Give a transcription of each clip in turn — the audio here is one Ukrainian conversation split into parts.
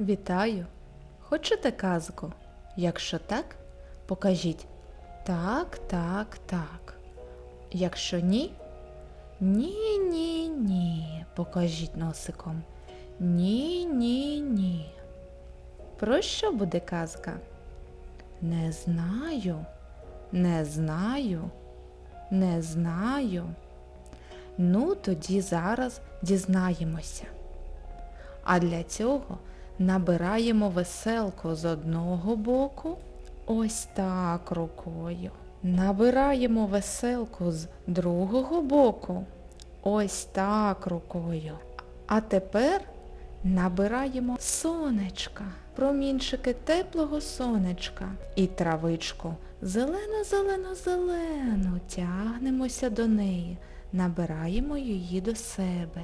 Вітаю! Хочете казку? Якщо так, покажіть так, так, так. Якщо ні, ні, ні, ні. Покажіть носиком. Ні, ні, ні. Про що буде казка? Не знаю, не знаю, не знаю. Ну, тоді зараз дізнаємося. А для цього набираємо веселку з одного боку, ось так рукою. Набираємо веселку з другого боку, ось так рукою. А тепер набираємо сонечка, промінчики теплого сонечка і травичку зелено-зелено-зелену тягнемося до неї, набираємо її до себе.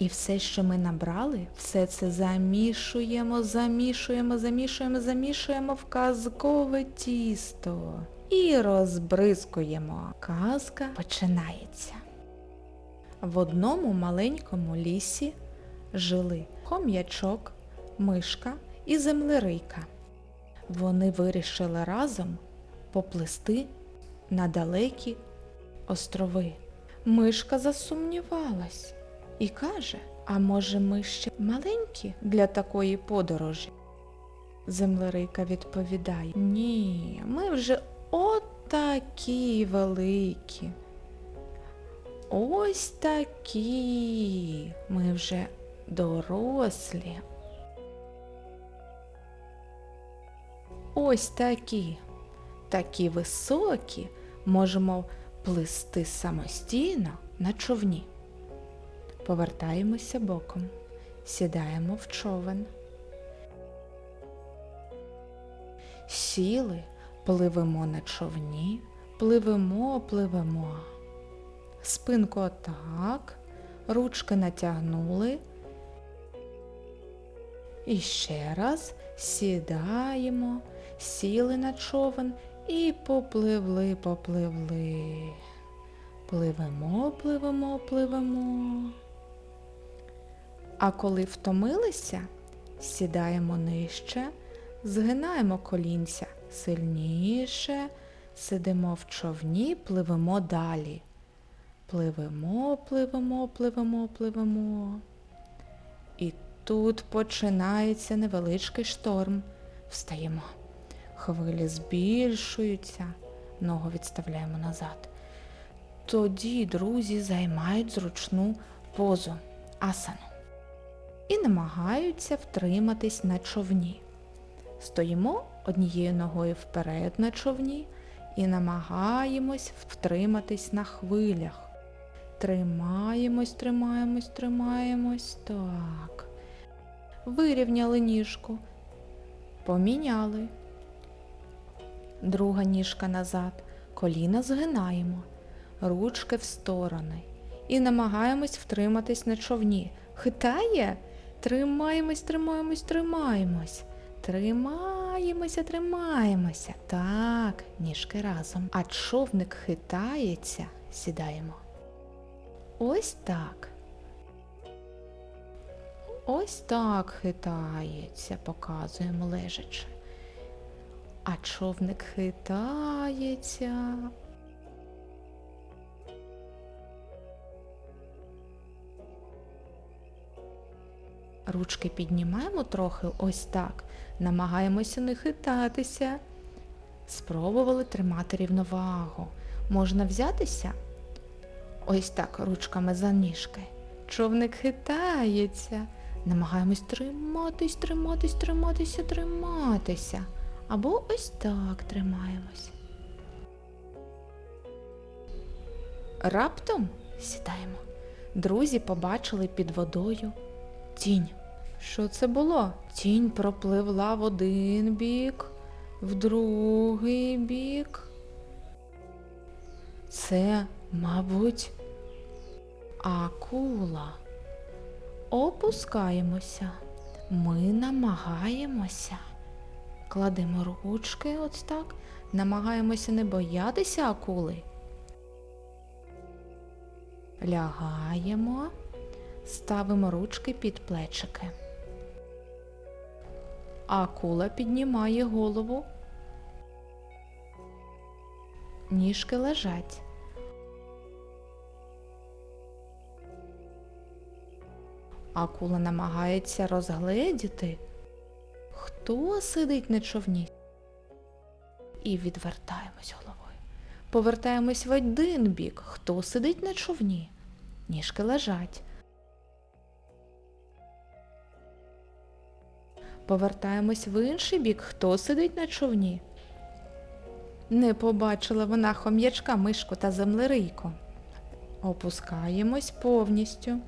І все, що ми набрали, все це замішуємо, замішуємо, замішуємо, замішуємо в казкове тісто. І розбризкуємо. Казка починається. В одному маленькому лісі жили хом'ячок, мишка і землерийка. Вони вирішили разом поплисти на далекі острови. Мишка засумнівалась і каже, а може ми ще маленькі для такої подорожі? Землерийка відповідає, ні, ми вже отакі великі. Ось такі. Ми вже дорослі. Ось такі. Такі високі можемо плисти самостійно на човні. Повертаємося боком, сідаємо в човен. Сіли, пливемо на човні, пливемо, пливемо. Спинку отак, ручки натягнули. І ще раз сідаємо, сіли на човен і попливли, попливли. Пливемо, пливемо, пливемо. А коли втомилися, сідаємо нижче, згинаємо колінця сильніше, сидимо в човні, пливемо далі. Пливемо, пливемо, пливемо, пливемо. І тут починається невеличкий шторм. Встаємо. Хвилі збільшуються, ногу відставляємо назад. Тоді друзі займають зручну позу асану і намагаються втриматись на човні. Стоїмо однією ногою вперед на човні і намагаємось втриматись на хвилях. Тримаємось, тримаємось, тримаємось. Так. Вирівняли ніжку. Поміняли. Друга ніжка назад. Коліна згинаємо. Ручки в сторони. І намагаємось втриматись на човні. Хитає? Тримаємось, тримаємось, тримаємось. Тримаємося, тримаємося. Так, ніжки разом. А човник хитається, сідаємо. Ось так. Ось так хитається, показуємо лежачи. А човник хитається. Ручки піднімаємо трохи ось так. Намагаємося не хитатися. Спробували тримати рівновагу. Можна взятися ось так ручками за ніжки. Човник хитається. Намагаємось триматись, триматись, триматися, триматися. Або ось так тримаємось. Раптом сідаємо. Друзі побачили під водою тінь. Що це було? Тінь пропливла в один бік, в другий бік. Це, мабуть, акула. Опускаємося. Ми намагаємося. Кладемо ручки ось так. Намагаємося не боятися акули. Лягаємо, ставимо ручки під плечики. Акула піднімає голову. Ніжки лежать. Акула намагається розгледіти, хто сидить на човні. І відвертаємось головою. Повертаємось в один бік. Хто сидить на човні? Ніжки лежать. Повертаємось в інший бік. Хто сидить на човні? Не побачила вона хом'ячка, мишку та землерийку. Опускаємось повністю.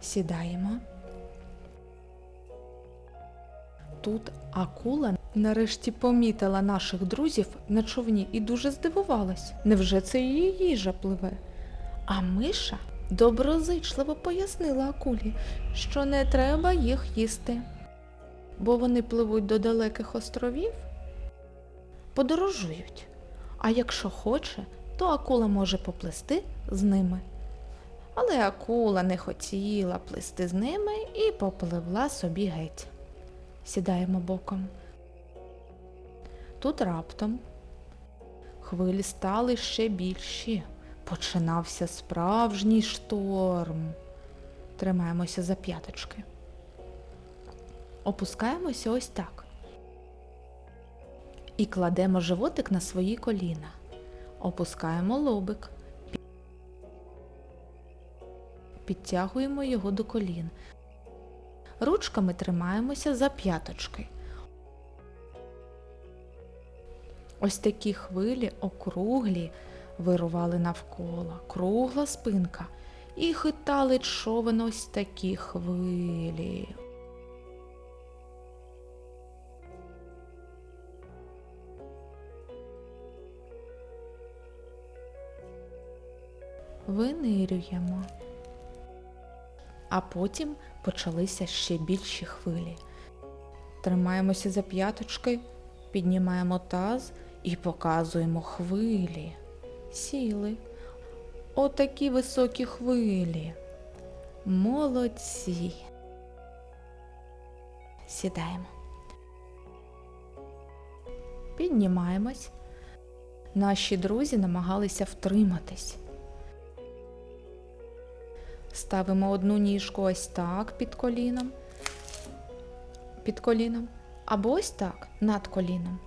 Сідаємо. Тут акула нарешті помітила наших друзів на човні і дуже здивувалась. Невже це її їжа пливе? А миша доброзичливо пояснила акулі, що не треба їх їсти, бо вони пливуть до далеких островів, подорожують. А якщо хоче, то акула може поплисти з ними. Але акула не хотіла плисти з ними і попливла собі геть. Сідаємо боком. Тут раптом хвилі стали ще більші. Починався справжній шторм. Тримаємося за п'яточки. Опускаємося ось так. І кладемо животик на свої коліна. Опускаємо лобик. Підтягуємо його до колін. Ручками тримаємося за п'яточки. Ось такі хвилі округлі вирували навколо, кругла спинка, і хитали човен ось такі хвилі. Винирюємо. А потім почалися ще більші хвилі. Тримаємося за п'яточки, піднімаємо таз і показуємо хвилі. Сіли. Отакі високі хвилі. Молодці. Сідаємо. Піднімаємось. Наші друзі намагалися втриматись. Ставимо одну ніжку ось так під коліном, під коліном, або ось так над коліном.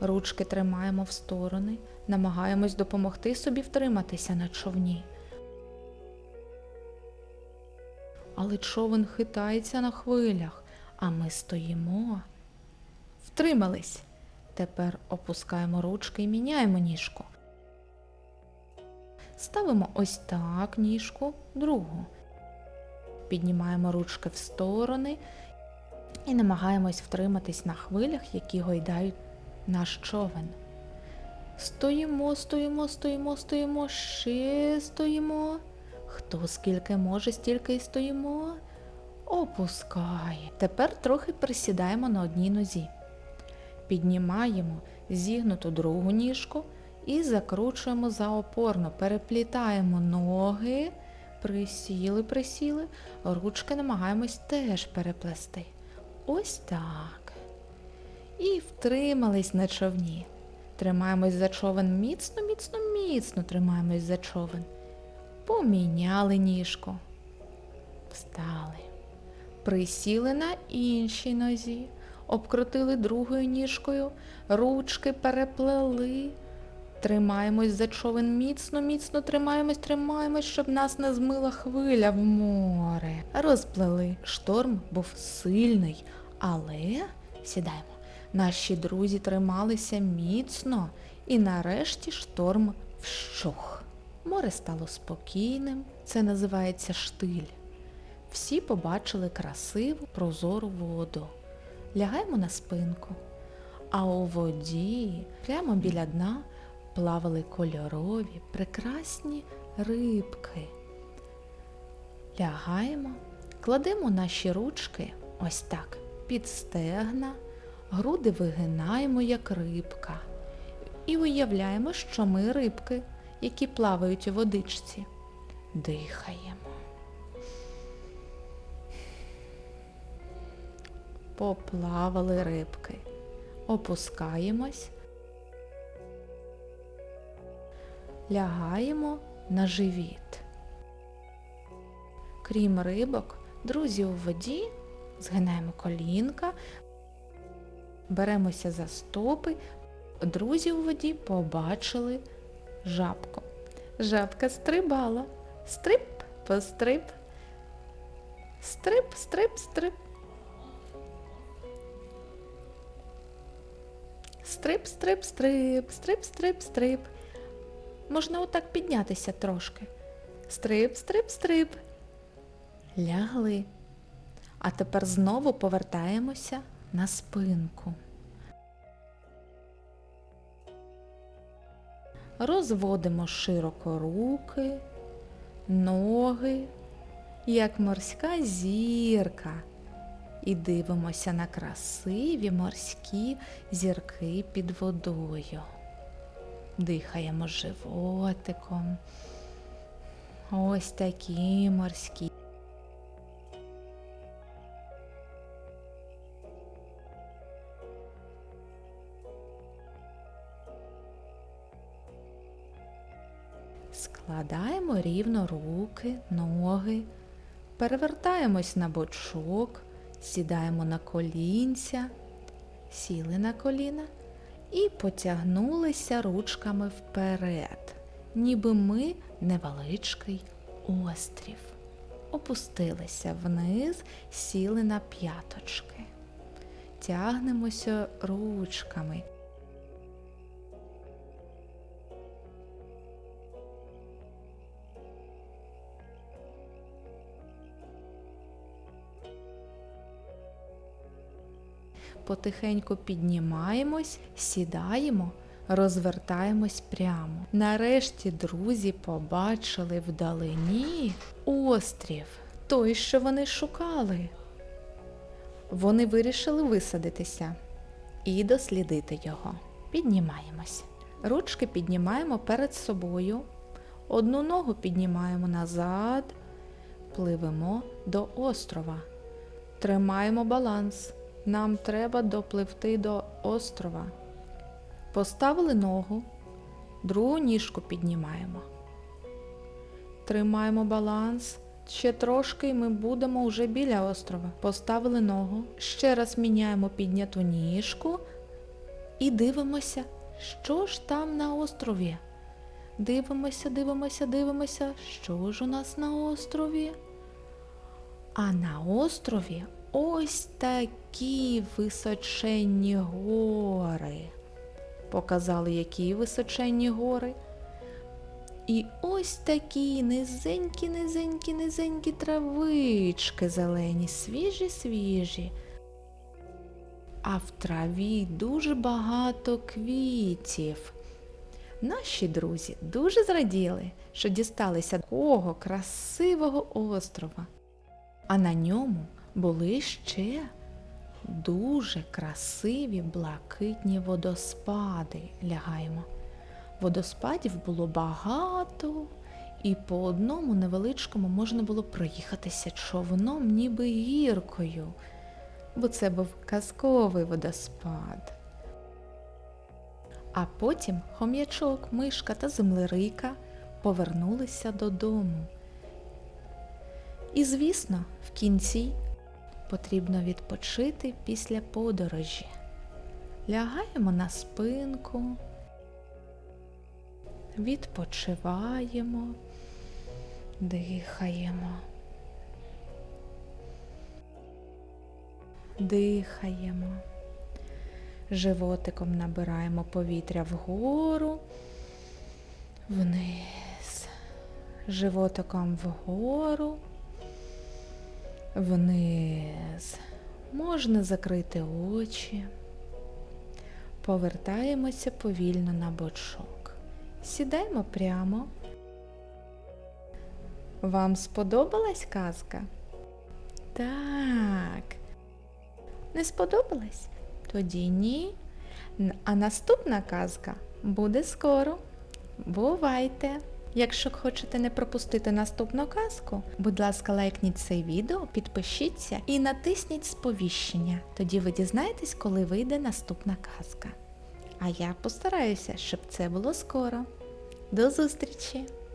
Ручки тримаємо в сторони, намагаємось допомогти собі втриматися на човні. Але човен хитається на хвилях, а ми стоїмо. Втримались. Тепер опускаємо ручки і міняємо ніжку. Ставимо ось так ніжку, другу. Піднімаємо ручки в сторони і намагаємось втриматись на хвилях, які гойдають наш човен. Стоїмо, стоїмо, стоїмо, стоїмо, ще стоїмо. Хто скільки може, стільки й стоїмо. Опускає. Тепер трохи присідаємо на одній нозі. Піднімаємо зігнуту другу ніжку і закручуємо за опорно. Переплітаємо ноги, присіли, присіли, ручки намагаємось теж переплести. Ось так. І втримались на човні. Тримаємось за човен міцно, міцно, міцно тримаємось за човен. Поміняли ніжку. Встали. Присіли на іншій нозі, обкрутили другою ніжкою, ручки переплели. Тримаємось за човен міцно, міцно тримаємось, тримаємось, щоб нас не змила хвиля в море. Розплели. Шторм був сильний, але сідаємо. Наші друзі трималися міцно, і нарешті шторм вщух. Море стало спокійним, це називається штиль. Всі побачили красиву прозору воду. Лягаємо на спинку. А у воді, прямо біля дна, плавали кольорові, прекрасні рибки. Лягаємо, кладемо наші ручки ось так під стегна, Груди вигинаємо як рибка. І уявляємо, що ми рибки, які плавають у водичці. Дихаємо. Поплавали рибки. Опускаємось. Лягаємо на живіт. Крім рибок, друзі у воді згинаємо колінка беремося за стопи. Друзі у воді побачили жабку. Жабка стрибала. Стрип, пострип. Стрип, стрип, стрип. Стрип, стрип, стрип, стрип, стрип, стрип. Можна отак піднятися трошки. Стрип, стрип, стрип. Лягли. А тепер знову повертаємося на спинку. Розводимо широко руки, ноги, як морська зірка. І дивимося на красиві морські зірки під водою. Дихаємо животиком. Ось такі морські. Складаємо рівно руки, ноги, перевертаємось на бочок, сідаємо на колінця, сіли на коліна і потягнулися ручками вперед, ніби ми невеличкий острів. Опустилися вниз, сіли на п'яточки. Тягнемося ручками. Потихеньку піднімаємось, сідаємо, розвертаємось прямо. Нарешті друзі побачили вдалині острів, той, що вони шукали. Вони вирішили висадитися і дослідити його. Піднімаємось. Ручки піднімаємо перед собою, одну ногу піднімаємо назад, пливемо до острова. Тримаємо баланс. Нам треба допливти до острова. Поставили ногу, другу ніжку піднімаємо. Тримаємо баланс. Ще трошки і ми будемо вже біля острова. Поставили ногу. Ще раз міняємо підняту ніжку і дивимося, що ж там на острові. Дивимося, дивимося, дивимося, що ж у нас на острові. А на острові ось такі височенні гори. Показали, які височенні гори. І ось такі низенькі, низенькі, низенькі травички зелені, свіжі, свіжі. А в траві дуже багато квітів. Наші друзі дуже зраділи, що дісталися такого красивого острова. А на ньому були ще дуже красиві блакитні водоспади. Лягаємо. Водоспадів було багато, і по одному невеличкому можна було проїхатися човном, ніби гіркою, бо це був казковий водоспад. А потім хом'ячок, мишка та землерийка повернулися додому. І, звісно, в кінці потрібно відпочити після подорожі. Лягаємо на спинку, відпочиваємо, дихаємо. Дихаємо. Животиком набираємо повітря вгору, вниз, животиком вгору, вниз. Можна закрити очі. Повертаємося повільно на бочок. Сідаємо прямо. Вам сподобалась казка? Так. Не сподобалась? Тоді ні. А наступна казка буде скоро. Бувайте! Якщо хочете не пропустити наступну казку, будь ласка, лайкніть це відео, підпишіться і натисніть сповіщення. Тоді ви дізнаєтесь, коли вийде наступна казка. А я постараюся, щоб це було скоро. До зустрічі!